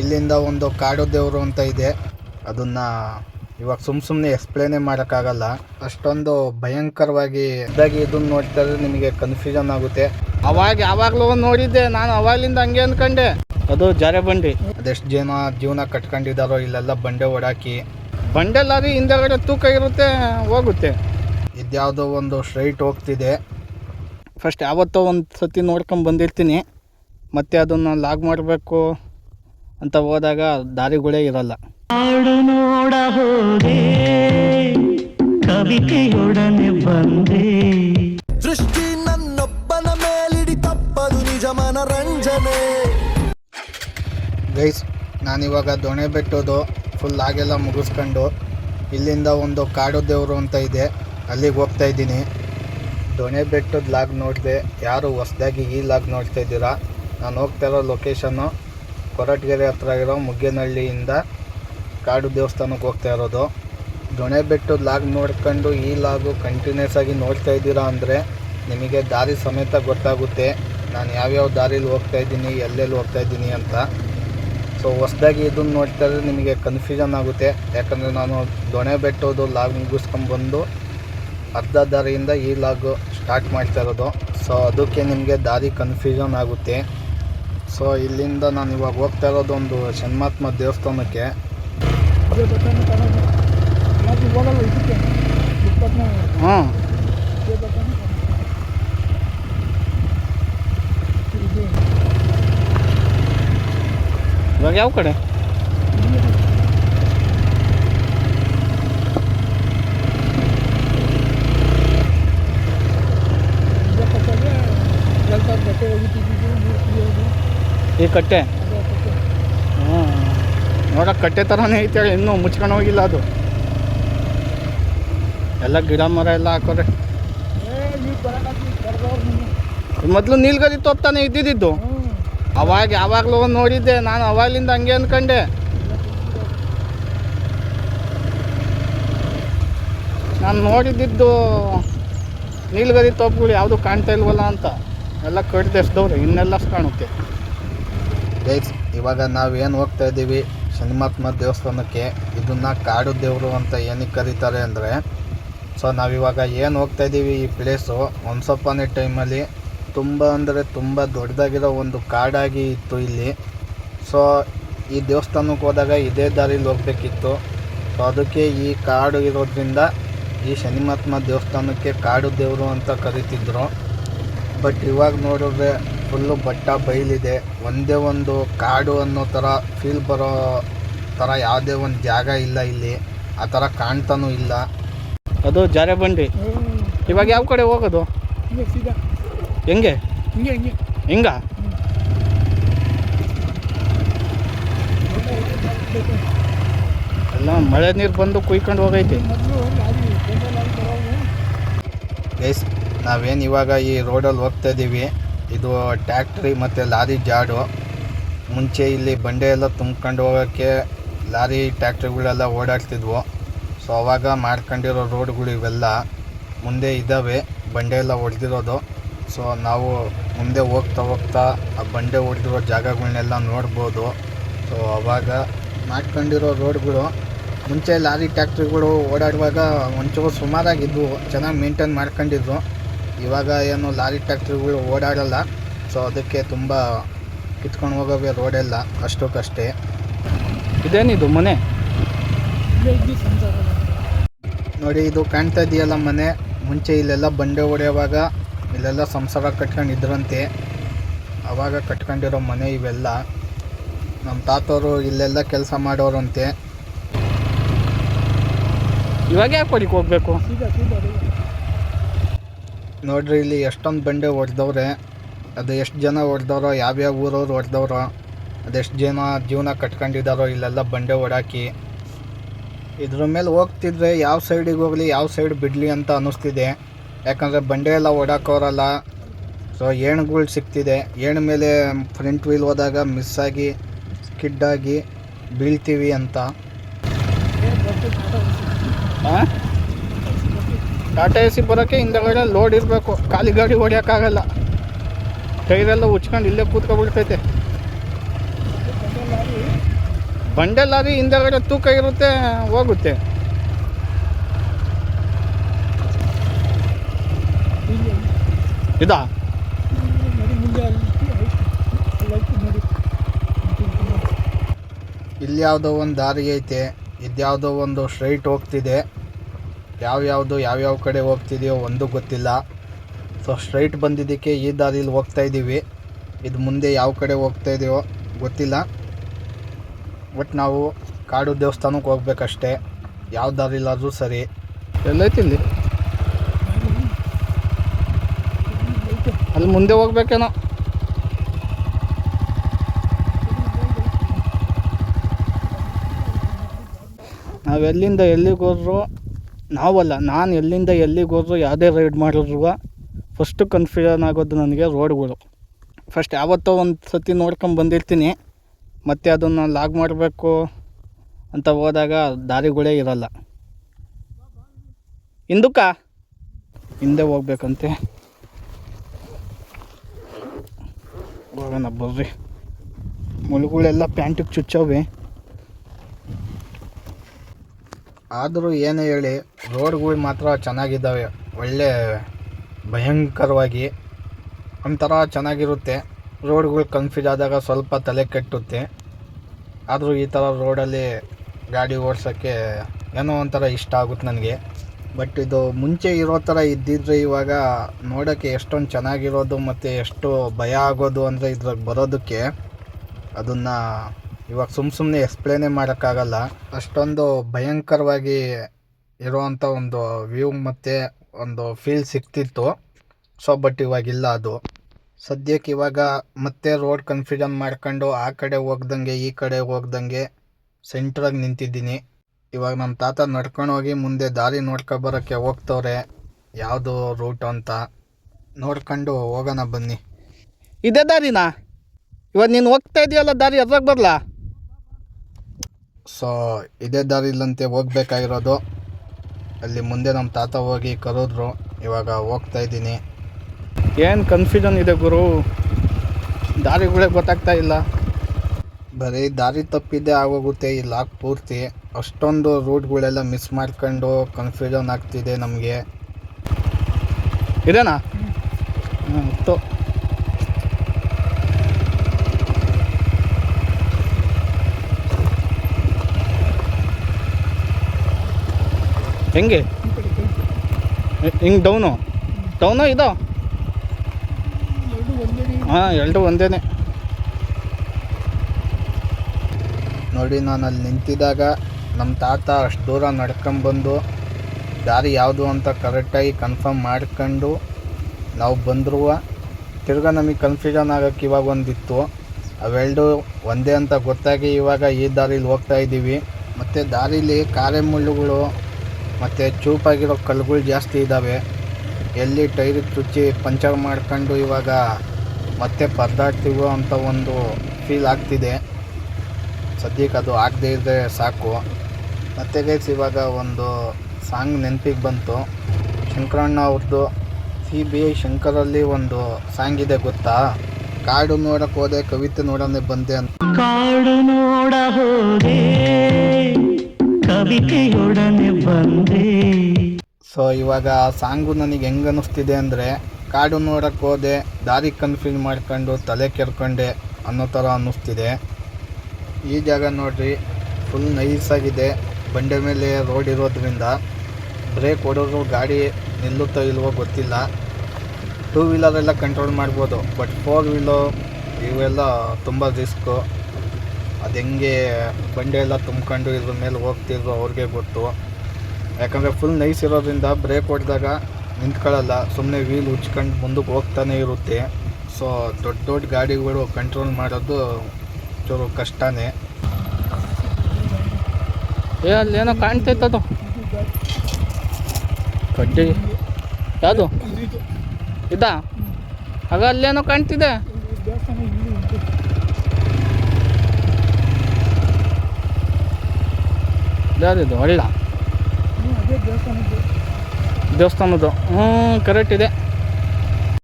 ಇಲ್ಲಿಂದ ಒಂದು ಕಾಡು ದೇವರು ಅಂತ ಇದೆ. ಅದನ್ನ ಇವಾಗ ಸುಮ್ ಸುಮ್ಮನೆ ಎಕ್ಸ್ಪ್ಲೇನೇ ಮಾಡೋಕ್ಕಾಗಲ್ಲ. ಅಷ್ಟೊಂದು ಭಯಂಕರವಾಗಿ ಇದಾಗಿ ಇದನ್ನ ನೋಡ್ತಾ ಇದ್ರೆ ನಿಮಗೆ ಕನ್ಫ್ಯೂಷನ್ ಆಗುತ್ತೆ. ಅವಾಗ ಯಾವಾಗಲೂ ನೋಡಿದ್ದೆ ನಾನು ಅವಾಗಲಿಂದ ಹಂಗೆ ಅಂದ್ಕೊಂಡೆ ಅದು ಜಾರೆ ಬಂಡಿ. ಅದೆಷ್ಟು ಜನ ಜೀವನ ಕಟ್ಕೊಂಡಿದ್ದಾರೋ ಇಲ್ಲೆಲ್ಲ ಬಂಡೆ ಓಡಾಕಿ. ಬಂಡೆ ಲಾರಿ ಹಿಂದೆಗಡೆ ತೂಕ ಇರುತ್ತೆ ಹೋಗುತ್ತೆ. ಇದ್ಯಾವುದೋ ಒಂದು ಸ್ಟ್ರೈಟ್ ಹೋಗ್ತಿದೆ. ಫಸ್ಟ್ ಯಾವತ್ತೋ ಒಂದು ಸತಿ ನೋಡ್ಕೊಂಡು ಬಂದಿರ್ತೀನಿ. ಮತ್ತೆ ಅದನ್ನು ಲಾಗ್ ಮಾಡಬೇಕು. ಅಂತ ಹೋದಾಗ ದಾರಿಗಳೇ ಇರಲ್ಲ. ನೋಡ ಹೋದೆ ಕವಿತೆಯೊಡನೆ ಬಂದೆ. ದೃಷ್ಟಿ ನನ್ನೊಬ್ಬನ ಮೇಲಿಡಿ ತಪ್ಪದು ನಿಜ ಮನರಂಜನೆ ಗೈಸ್ ನಾನಿವಾಗ ದೊಣೆ ಬೆಟ್ಟೋದು ಫುಲ್ ಆಗೆಲ್ಲ ಮುಗಿಸ್ಕೊಂಡು ಇಲ್ಲಿಂದ ಒಂದು ಕಾಡು ದೇವರು ಅಂತ ಇದೆ ಅಲ್ಲಿಗೆ ಹೋಗ್ತಾ ಇದ್ದೀನಿ. ದೊಣೆ ಬೆಟ್ಟದ ಲಾಗ್ ನೋಡಿದೆ ಯಾರು ಹೊಸ್ದಾಗಿ ಈ ಲಾಗ್ ನೋಡ್ತಾ ಇದ್ದೀರಾ? ನಾನು ಹೋಗ್ತಾ ಇರೋ ಲೊಕೇಶನ್ನು ಕೊರಟಗೆರೆ ಹತ್ರ ಇರೋ ಮುಗ್ಗೇನಹಳ್ಳಿಯಿಂದ ಕಾಡು ದೇವಸ್ಥಾನಕ್ಕೆ ಹೋಗ್ತಾ ಇರೋದು. ದೊಣೆ ಬೆಟ್ಟದ ಲಾಗ್ ನೋಡ್ಕೊಂಡು ಈ ಲಾಗು ಕಂಟಿನ್ಯೂಸ್ ಆಗಿ ನೋಡ್ತಾ ಇದ್ದೀರಾ ಅಂದರೆ ನಿಮಗೆ ದಾರಿ ಸಮೇತ ಗೊತ್ತಾಗುತ್ತೆ. ನಾನು ಯಾವ್ಯಾವ ದಾರಿಲಿ ಹೋಗ್ತಾ ಇದ್ದೀನಿ, ಎಲ್ಲೆಲ್ಲಿ ಹೋಗ್ತಾ ಇದ್ದೀನಿ ಅಂತ. ಸೊ ಹೊಸ್ದಾಗಿ ಇದನ್ನು ನೋಡ್ತಾ ಇದ್ರೆ ನಿಮಗೆ ಕನ್ಫ್ಯೂಷನ್ ಆಗುತ್ತೆ. ಯಾಕಂದರೆ ನಾನು ದೊಣೆ ಬೆಟ್ಟೋದು ಲಾಗ್ ಮುಗಿಸ್ಕೊಂಡ್ಬಂದು ಅರ್ಧ ದಾರಿಯಿಂದ ಈ ಲಾಗು ಸ್ಟಾರ್ಟ್ ಮಾಡ್ತಾ ಇರೋದು. ಸೊ ಅದಕ್ಕೆ ನಿಮಗೆ ದಾರಿ ಕನ್ಫ್ಯೂಷನ್ ಆಗುತ್ತೆ. ಸೊ ಇಲ್ಲಿಂದ ನಾನು ಇವಾಗ ಹೋಗ್ತಾ ಇರೋದು ಒಂದು ಶನ್ಮಾತ್ಮ ದೇವಸ್ಥಾನಕ್ಕೆ. ಹ್ಞೂ ಇವಾಗ ಯಾವ ಕಡೆ? ಈ ಕಟ್ಟೆ? ಹ್ಞೂ ನೋಡಕ್ಕೆ ಕಟ್ಟೆ ಥರನೇ ಐತೆ, ಇನ್ನೂ ಮುಚ್ಕೊಂಡು ಹೋಗಿಲ್ಲ ಅದು. ಎಲ್ಲ ಗಿಡ ಮರ ಎಲ್ಲ ಹಾಕೋರೆ. ಮೊದಲು ನೀಲ್ಗರಿ ತೋಪ್ತಾನೆ ಇದ್ದಿದ್ದು. ಅವಾಗ ಯಾವಾಗಲೂ ನೋಡಿದ್ದೆ, ನಾನು ಅವಾಗಲಿಂದ ಹಂಗೆ ಅಂದ್ಕೊಂಡೆ ನಾನು ನೋಡಿದ್ದಿದ್ದು ನೀಲ್ಗರಿ ತೋಪುಗಳು ಯಾವುದು ಕಾಣ್ತಾ ಇಲ್ವಲ್ಲ ಅಂತ. ಎಲ್ಲ ಕಡ್ದೆಸ್ದವ್ರೆ, ಇನ್ನೆಲ್ಲ ಕಾಣುತ್ತೆ. ಗೈಸ್ ಇವಾಗ ಏನು ಹೋಗ್ತಾ ಇದ್ದೀವಿ ಶನಿಮಾತ್ಮ ದೇವಸ್ಥಾನಕ್ಕೆ. ಇದನ್ನು ಕಾಡು ದೇವರು ಅಂತ ಏನಕ್ಕೆ ಕರೀತಾರೆ ಅಂದರೆ, ಸೊ ನಾವಿವಾಗ ಏನು ಹೋಗ್ತಾ ಇದ್ದೀವಿ ಈ ಪ್ಲೇಸು ಒಂದು ಸ್ವಲ್ಪ ಟೈಮಲ್ಲಿ ತುಂಬ ಅಂದರೆ ತುಂಬ ದೊಡ್ಡದಾಗಿರೋ ಒಂದು ಕಾಡಾಗಿ ಇತ್ತು ಇಲ್ಲಿ. ಸೊ ಈ ದೇವಸ್ಥಾನಕ್ಕೆ ಹೋದಾಗ ಇದೇ ದಾರಿಲಿ ಹೋಗ್ಬೇಕಿತ್ತು. ಸೊ ಅದಕ್ಕೆ ಈ ಕಾಡು ಇರೋದ್ರಿಂದ ಈ ಶನಿಮಾತ್ಮ ದೇವಸ್ಥಾನಕ್ಕೆ ಕಾಡು ದೇವರು ಅಂತ ಕರೀತಿದ್ರು. ಬಟ್ ಇವಾಗ ನೋಡಿದ್ರೆ ಫುಲ್ಲು ಬಟ್ಟ ಬಯಲಿದೆ ಒಂದೇ ಒಂದು ಕಾಡು ಅನ್ನೋ ಥರ ಫೀಲ್ ಬರೋ ಥರ ಯಾವುದೇ ಒಂದು ಜಾಗ ಇಲ್ಲ ಇಲ್ಲಿ. ಆ ಥರ ಕಾಣ್ತಾನೂ ಇಲ್ಲ. ಅದು ಜಾರೆ ಬಂಡಿ. ಇವಾಗ ಯಾವ ಕಡೆ ಹೋಗೋದು? ಹೆಂಗೆ ಹಿಂಗ? ಎಲ್ಲ ಮಳೆ ನೀರು ಬಂದು ಕುಯ್ಕೊಂಡು ಹೋಗೈತಿ. ಗೈಸ್ ನಾವೇನು ಇವಾಗ ಈ ರೋಡಲ್ಲಿ ಹೋಗ್ತಾ ಇದ್ದೀವಿ ಇದು ಟ್ಯಾಕ್ಟ್ರಿ ಮತ್ತು ಲಾರಿ ಜಾಡು. ಮುಂಚೆ ಇಲ್ಲಿ ಬಂಡೆ ಎಲ್ಲ ತುಂಬ್ಕೊಂಡು ಹೋಗೋಕ್ಕೆ ಲಾರಿ ಟ್ಯಾಕ್ಟ್ರಿಗಳೆಲ್ಲ ಓಡಾಡ್ತಿದ್ವು. ಸೊ ಅವಾಗ ಮಾಡ್ಕೊಂಡಿರೋ ರೋಡ್ಗಳು ಇವೆಲ್ಲ ಮುಂದೆ ಇದ್ದಾವೆ. ಬಂಡೆ ಎಲ್ಲ ಹೊಡೆದಿರೋದು ಸೊ ನಾವು ಮುಂದೆ ಹೋಗ್ತಾ ಹೋಗ್ತಾ ಆ ಬಂಡೆ ಹೊಡೆದಿರೋ ಜಾಗಗಳನ್ನೆಲ್ಲ ನೋಡ್ಬೋದು. ಸೊ ಅವಾಗ ಮಾಡ್ಕೊಂಡಿರೋ ರೋಡ್ಗಳು ಮುಂಚೆ ಲಾರಿ ಟ್ಯಾಕ್ಟ್ರಿಗಳು ಓಡಾಡುವಾಗ ಒಂಚೂರು ಸುಮಾರಾಗಿದ್ವು. ಚೆನ್ನಾಗಿ ಮೇಂಟೈನ್ ಮಾಡ್ಕೊಂಡಿದ್ರು. ಇವಾಗ ಏನು ಲಾರಿ ಟ್ಯಾಕ್ಟ್ರಿಗಳು ಓಡಾಡಲ್ಲ. ಸೊ ಅದಕ್ಕೆ ತುಂಬ ಕಿತ್ಕೊಂಡು ಹೋಗೋವೆ ರೋಡೆಲ್ಲ ಅಷ್ಟಕ್ಕಷ್ಟೇ. ಇದೇನಿದು ಮನೆ? ನೋಡಿ ಇದು ಕಾಣ್ತಾ ಇದೆಯಲ್ಲ ಮನೆ. ಮುಂಚೆ ಇಲ್ಲೆಲ್ಲ ಬಂಡೆ ಹೊಡೆಯುವಾಗ ಇಲ್ಲೆಲ್ಲ ಸಂಸಾರ ಕಟ್ಕೊಂಡಿದ್ರಂತೆ. ಅವಾಗ ಕಟ್ಕೊಂಡಿರೋ ಮನೆ ಇವೆಲ್ಲ. ನಮ್ಮ ತಾತವರು ಇಲ್ಲೆಲ್ಲ ಕೆಲಸ ಮಾಡೋರಂತೆ. ಇವಾಗ ಯಾಕೆ ಹೊಡಿಗೆ ಹೋಗ್ಬೇಕು? ನೋಡ್ರಿ, ಇಲ್ಲಿ ಎಷ್ಟೊಂದು ಬಂಡೆ ಹೊಡೆದವ್ರೆ ಅದು ಎಷ್ಟು ಜನ ಹೊಡೆದವ್ರೋ ಯಾವ್ಯಾವ ಊರವ್ರು ಹೊಡೆದವ್ರೋ ಅದೆಷ್ಟು ಜನ ಜೀವನ ಕಟ್ಕೊಂಡಿದ್ದಾರೋ ಇಲ್ಲೆಲ್ಲ ಬಂಡೆ ಹೊಡಾಕಿ ಇದ್ರ ಮೇಲೆ ಹೋಗ್ತಿದ್ರೆ ಯಾವ ಸೈಡಿಗೆ ಹೋಗಲಿ, ಯಾವ ಸೈಡ್ ಬಿಡಲಿ ಅಂತ ಅನ್ನಿಸ್ತಿದೆ ಯಾಕಂದರೆ ಬಂಡೆ ಎಲ್ಲ ಓಡಾಕೋರಲ್ಲ. ಸೊ ಏಣುಗಳು ಸಿಗ್ತಿದೆ ಏಣು ಮೇಲೆ ಫ್ರಂಟ್ ವೀಲ್ ಹೋದಾಗ ಮಿಸ್ ಆಗಿ ಸ್ಕಿಡ್ಡಾಗಿ ಬೀಳ್ತೀವಿ ಅಂತ. ಟಾಟಾ ಎ ಸಿ ಬರೋಕ್ಕೆ ಹಿಂದಗಡೆ ಲೋಡ್ ಇರಬೇಕು. ಖಾಲಿ ಗಾಡಿ ಹೊಡಿಯೋಕ್ಕಾಗಲ್ಲ. ಟೈರೆಲ್ಲ ಉಚ್ಕೊಂಡು ಇಲ್ಲೇ ಕೂತ್ಕೊಬಿಡ್ತೈತೆ. ಬಂಡೆ ಲಾರಿ ಹಿಂದೆಗಡೆ ತೂಕ ಇರುತ್ತೆ, ಹೋಗುತ್ತೆ. ಇದಾ? ಇಲ್ಲಿ ಯಾವುದೋ ಒಂದು ದಾರಿ ಐತೆ. ಇದ್ಯಾವುದೋ ಒಂದು ಸ್ಟ್ರೈಟ್ ಹೋಗ್ತಿದೆ. ಯಾವ್ಯಾವುದು ಯಾವ್ಯಾವ ಕಡೆ ಹೋಗ್ತಿದೆಯೋ ಒಂದು ಗೊತ್ತಿಲ್ಲ. ಸೊ ಸ್ಟ್ರೈಟ್ ಬಂದಿದ್ದಕ್ಕೆ ಈ ದಾರಿಲಿ ಹೋಗ್ತಾ ಇದ್ದೀವಿ. ಇದು ಮುಂದೆ ಯಾವ ಕಡೆ ಹೋಗ್ತಾ ಇದೆಯೋ ಗೊತ್ತಿಲ್ಲ. ಬಟ್ ನಾವು ಕಾಡು ದೇವಸ್ಥಾನಕ್ಕೆ ಹೋಗ್ಬೇಕಷ್ಟೇ. ಯಾವ ದಾರಿಲಾದ್ರೂ ಸರಿ. ಎಲ್ಲೈತಿಲ್ಲಿ? ಅಲ್ಲಿ ಮುಂದೆ ಹೋಗ್ಬೇಕೇನೋ? ನಾವೆಲ್ಲಿಂದ ಎಲ್ಲಿಗೆ ಹೋದ್ರು ನಾವಲ್ಲ, ನಾನು ಎಲ್ಲಿಂದ ಎಲ್ಲಿಗೆ ಹೋದ್ರು ಯಾವುದೇ ರೈಡ್ ಮಾಡಿದ್ರು ಫಸ್ಟು ಕನ್ಫ್ಯೂಷನ್ ಆಗೋದು ನನಗೆ ರೋಡ್ಗಳು ಫಸ್ಟ್ ಯಾವತ್ತೋ ಒಂದು ಸತಿ ನೋಡ್ಕೊಂಡು ಬಂದಿರ್ತೀನಿ, ಮತ್ತು ಅದನ್ನು ಲಾಗ್ ಮಾಡಬೇಕು ಅಂತ ಹೋದಾಗ ದಾರಿಗಳೇ ಇರಲ್ಲ. ಹಿಂದಕ್ಕ ಹಿಂದೆ ಹೋಗ್ಬೇಕಂತೆ. ಹೋಗೋಣ ಬರ್ರಿ. ಮುಳುಗಳೆಲ್ಲ ಪ್ಯಾಂಟಿಗೆ ಚುಚ್ಚವೆ. ಆದರೂ ಏನೇ ಹೇಳಿ ರೋಡ್ಗಳು ಮಾತ್ರ ಚೆನ್ನಾಗಿದ್ದಾವೆ. ಒಳ್ಳೆ ಭಯಂಕರವಾಗಿ ಒಂಥರ ಚೆನ್ನಾಗಿರುತ್ತೆ. ರೋಡ್ಗಳು ಕನ್ಫ್ಯೂಸ್ ಆದಾಗ ಸ್ವಲ್ಪ ತಲೆ ಕೆಟ್ಟುತ್ತೆ. ಆದರೂ ಈ ಥರ ರೋಡಲ್ಲಿ ಗಾಡಿ ಓಡಿಸೋಕ್ಕೆ ಏನೋ ಒಂಥರ ಇಷ್ಟ ಆಗುತ್ತೆ ನನಗೆ. ಬಟ್ ಇದು ಮುಂಚೆ ಇರೋ ಥರ ಇದ್ದಿದ್ರೆ ಇವಾಗ ನೋಡೋಕ್ಕೆ ಎಷ್ಟೊಂದು ಚೆನ್ನಾಗಿರೋದು ಮತ್ತು ಎಷ್ಟು ಭಯ ಆಗೋದು ಅಂದರೆ ಇದ್ರಾಗ ಬರೋದಕ್ಕೆ ಅದನ್ನು ಇವಾಗ ಸುಮ್ಮ ಸುಮ್ಮನೆ ಎಕ್ಸ್ಪ್ಲೇನೇ ಮಾಡೋಕ್ಕಾಗಲ್ಲ. ಅಷ್ಟೊಂದು ಭಯಂಕರವಾಗಿ ಇರುವಂಥ ಒಂದು ವ್ಯೂ ಮತ್ತು ಒಂದು ಫೀಲ್ ಸಿಗ್ತಿತ್ತು. ಸೊ ಬಟ್ ಇವಾಗಿಲ್ಲ ಅದು. ಸದ್ಯಕ್ಕೆ ಇವಾಗ ಮತ್ತೆ ರೋಡ್ ಕನ್ಫ್ಯೂಷನ್ ಮಾಡ್ಕೊಂಡು ಆ ಕಡೆ ಹೋಗ್ದಂಗೆ, ಈ ಕಡೆ ಹೋಗ್ದಂಗೆ ಸೆಂಟ್ರಾಗಿ ನಿಂತಿದ್ದೀನಿ. ಇವಾಗ ನಮ್ಮ ತಾತ ನಡ್ಕೊಂಡು ಹೋಗಿ ಮುಂದೆ ದಾರಿ ನೋಡ್ಕೊ ಬರೋಕ್ಕೆ ಹೋಗ್ತವ್ರೆ. ಯಾವುದು ರೂಟ್ ಅಂತ. ನೋಡ್ಕೊಂಡು ಹೋಗೋಣ ಬನ್ನಿ. ಇದೇ ದಾರಿನಾ? ಇವಾಗ ನೀನು ಹೋಗ್ತಾ ಇದೆಯಲ್ಲ, ದಾರಿ ಅದ್ರಾಗ ಬರಲಾ? ಸೊ ಇದೇ ದಾರಿಲಂತೆ ಹೋಗ್ಬೇಕಾಗಿರೋದು. ಅಲ್ಲಿ ಮುಂದೆ ನಮ್ಮ ತಾತ ಹೋಗಿ ಕರೋದ್ರು. ಇವಾಗ ಹೋಗ್ತಾ ಇದ್ದೀನಿ. ಏನು ಕನ್ಫ್ಯೂಷನ್ ಇದೆ ಗುರು? ದಾರಿಗಳೇ ಗೊತ್ತಾಗ್ತಾ ಇಲ್ಲ. ಬರೀ ದಾರಿ ತಪ್ಪಿದ್ದೇ ಆಗೋಗುತ್ತೆ, ಈ ಲಾಕ್ ಪೂರ್ತಿ. ಅಷ್ಟೊಂದು ರೂಟ್ಗಳೆಲ್ಲ ಮಿಸ್ ಮಾಡ್ಕೊಂಡು ಕನ್ಫ್ಯೂಷನ್ ಆಗ್ತಿದೆ ನಮಗೆ. ಇದೇನಾ? ಹಾಂ ಹೆಂಗೆ? ಹಿಂಗೆ ಡೌನು? ಡೌನು ಇದು? ಹಾಂ, ಎರಡು ಒಂದೇನೆ. ನೋಡಿ ನಾನು ಅಲ್ಲಿ ನಿಂತಿದ್ದಾಗ ನಮ್ಮ ತಾತ ಅಷ್ಟು ದೂರ ನಡ್ಕೊಂಬಂದು ದಾರಿ ಯಾವುದು ಅಂತ ಕರೆಕ್ಟಾಗಿ ಕನ್ಫರ್ಮ್ ಮಾಡ್ಕೊಂಡು ನಾವು ಬಂದರೂ. ತಿರ್ಗಾ ನಮಗೆ ಕನ್ಫ್ಯೂಷನ್ ಆಗೋಕ್ಕೆ ಇವಾಗ ಒಂದಿತ್ತು. ಅವೆರಡು ಒಂದೇ ಅಂತ ಗೊತ್ತಾಗಿ ಇವಾಗ ಈ ದಾರಿಲಿ ಹೋಗ್ತಾ ಇದ್ದೀವಿ ಮತ್ತು ದಾರೀಲಿ ಕಾರೆ ಮುಳ್ಳುಗಳು ಮತ್ತು ಚೂಪಾಗಿರೋ ಕಲ್ಲುಗಳು ಜಾಸ್ತಿ ಇದ್ದಾವೆ ಎಲ್ಲಿ ಟೈರ್ ಚುಚ್ಚಿ ಪಂಚರ್ ಮಾಡ್ಕೊಂಡು ಇವಾಗ ಮತ್ತೆ ಪರ್ದಾಡ್ತೀವೋ ಅಂತ ಒಂದು ಫೀಲ್ ಆಗ್ತಿದೆ. ಸದ್ಯಕ್ಕೆ ಅದು ಆಗದೇ ಇದ್ದರೆ ಸಾಕು. ಮತ್ತೆ ಗೈಸ್ ಇವಾಗ ಒಂದು ಸಾಂಗ್ ನೆನಪಿಗೆ ಬಂತು. ಶಂಕರಣ್ಣ ಅವ್ರದ್ದು ಸಿ ಬಿ ಐ ಶಂಕರಲ್ಲಿ ಒಂದು ಸಾಂಗ್ ಇದೆ ಗೊತ್ತಾ? ಕಾಡು ನೋಡಕ್ಕೆ ಹೋದೆ, ಕವಿತೆ ನೋಡೋಣ ಬಂದೆ ಅಂತ. ಕಾಡು ನೋಡ ಹೋದೆ. ಕವಿತೆಯೊಡನೆ ಬಂದೆ. ಸೊ ಇವಾಗ ಆ ಸಾಂಗು ನನಗೆ ಹೆಂಗೆ ಅನ್ನಿಸ್ತಿದೆ ಅಂದರೆ, ಕಾಡು ನೋಡಕ್ಕೆ ಹೋದೆ, ದಾರಿ ಕನ್ಫ್ಯೂಸ್ ಮಾಡ್ಕೊಂಡು, ತಲೆ ಕೆರ್ಕೊಂಡೆ ಅನ್ನೋ ಥರ ಅನ್ನಿಸ್ತಿದೆ ಈ ಜಾಗ ನೋಡ್ರಿ ಫುಲ್ ನೈಸಾಗಿದೆ ಬಂಡೆ ಮೇಲೆ ರೋಡ್ ಇರೋದ್ರಿಂದ ಬ್ರೇಕ್ ಹೊಡೋರು ಗಾಡಿ ನಿಲ್ಲುತ್ತೋ ಇಲ್ವೋ ಗೊತ್ತಿಲ್ಲ. ಟೂ ವೀಲರೆಲ್ಲ ಕಂಟ್ರೋಲ್ ಮಾಡ್ಬೋದು ಬಟ್ ಫೋರ್ ವೀಲು ಇವೆಲ್ಲ ತುಂಬ ರಿಸ್ಕು ಅದು ಹೆಂಗೆ ಬಂಡೆ ಎಲ್ಲ ತುಂಬ್ಕೊಂಡು ಇದ್ರ ಮೇಲೆ ಹೋಗ್ತಿದ್ರು ಅವ್ರಿಗೆ ಗೊತ್ತು. ಯಾಕಂದರೆ ಫುಲ್ ನೈಸ್ ಇರೋದ್ರಿಂದ ಬ್ರೇಕ್ ಹೊಡೆದಾಗ ನಿಂತ್ಕೊಳ್ಳಲ್ಲ ಸುಮ್ಮನೆ ವೀಲ್ ಉಚ್ಕೊಂಡು ಮುಂದಕ್ಕೆ ಹೋಗ್ತಾನೆ ಇರುತ್ತೆ. ಸೊ ದೊಡ್ಡ ದೊಡ್ಡ ಗಾಡಿಗಳು ಕಂಟ್ರೋಲ್ ಮಾಡೋದು ಚೂರು ಕಷ್ಟನೇ. ಏ, ಅಲ್ಲೇನೋ ಕಾಣ್ತೈತೆ ಅದು. ಕಡ್ಡಿ. ಯಾವುದು? ಇದಾ? ಹಾಗ ಅಲ್ಲೇನೋ ಕಾಣ್ತಿದೆ. ಯಾವ್ದಿದು ಹಳ್ಳ ದೇವಸ್ಥಾನದ್ದು. ಹ್ಞೂ ಕರೆಕ್ಟ್ ಇದೆ.